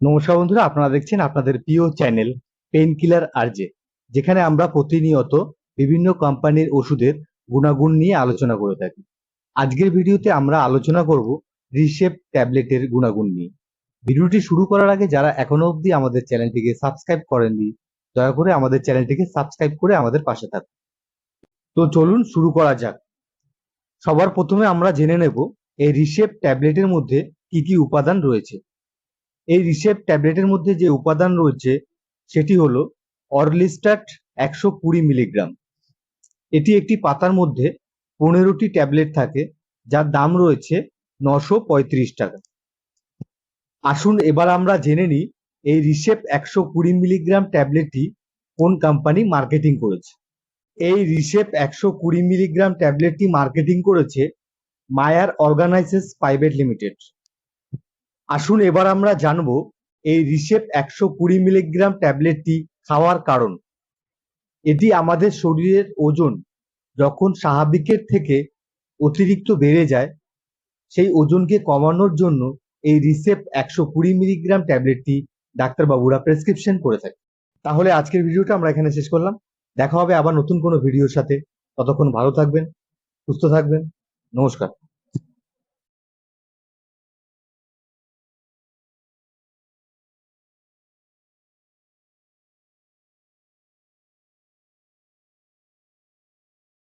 নমস্কার বন্ধুরা, আপনারা দেখছেন আপনাদের প্রিয় চ্যানেল পেইন কিলার আরজে যেখানে আমরা প্রতিনিয়ত বিভিন্ন কোম্পানির ওষুধের গুণাগুণ নিয়ে আলোচনা করে থাকি। আজকের ভিডিওতে আমরা আলোচনা করব রিশেপ ট্যাবলেটের গুণাগুণ নিয়ে। ভিডিওটি শুরু করার আগে যারা এখনও অবধি আমাদের চ্যানেলটিকে সাবস্ক্রাইব করেননি, দয়া করে আমাদের চ্যানেলটিকে সাবস্ক্রাইব করে আমাদের পাশে থাকুন। তো চলুন শুরু করা যাক। সবার প্রথমে আমরা জেনে নেব এই রিসেপ ট্যাবলেটের মধ্যে কি কি উপাদান রয়েছে। এই রিসেপ ট্যাবলেটের মধ্যে যে উপাদান রয়েছে, সেটি হলো অরলিস্টাট একশো কুড়ি মিলিগ্রাম। এটি একটি পাতার মধ্যে পনেরোটি ট্যাবলেট থাকে, যার দাম রয়েছে নশো পঁয়ত্রিশ টাকা। আসুন এবার আমরা জেনে নিই এই রিসেপ একশো কুড়ি মিলিগ্রাম ট্যাবলেটটি কোন কোম্পানি মার্কেটিং করেছে। এই রিসেপ একশো কুড়ি মিলিগ্রাম ট্যাবলেটটি মার্কেটিং করেছে মায়ার অর্গানাইজেস প্রাইভেট লিমিটেড আসুন এবার আমরা জানব এই রিসেপ একশো কুড়ি মিলিগ্রাম ট্যাবলেটটি খাওয়ার কারণ। এটি আমাদের শরীরের ওজন যখন স্বাভাবিকের থেকে অতিরিক্ত বেড়ে যায়, সেই ওজনকে কমানোর জন্য এই রিসেপ একশো কুড়ি মিলিগ্রাম ট্যাবলেটটি ডাক্তারবাবুরা প্রেসক্রিপশন করে থাকে। তাহলে আজকের ভিডিওটা আমরা এখানে শেষ করলাম। দেখা হবে আবার নতুন কোনো ভিডিওর সাথে। ততক্ষণ ভালো থাকবেন, সুস্থ থাকবেন। নমস্কার।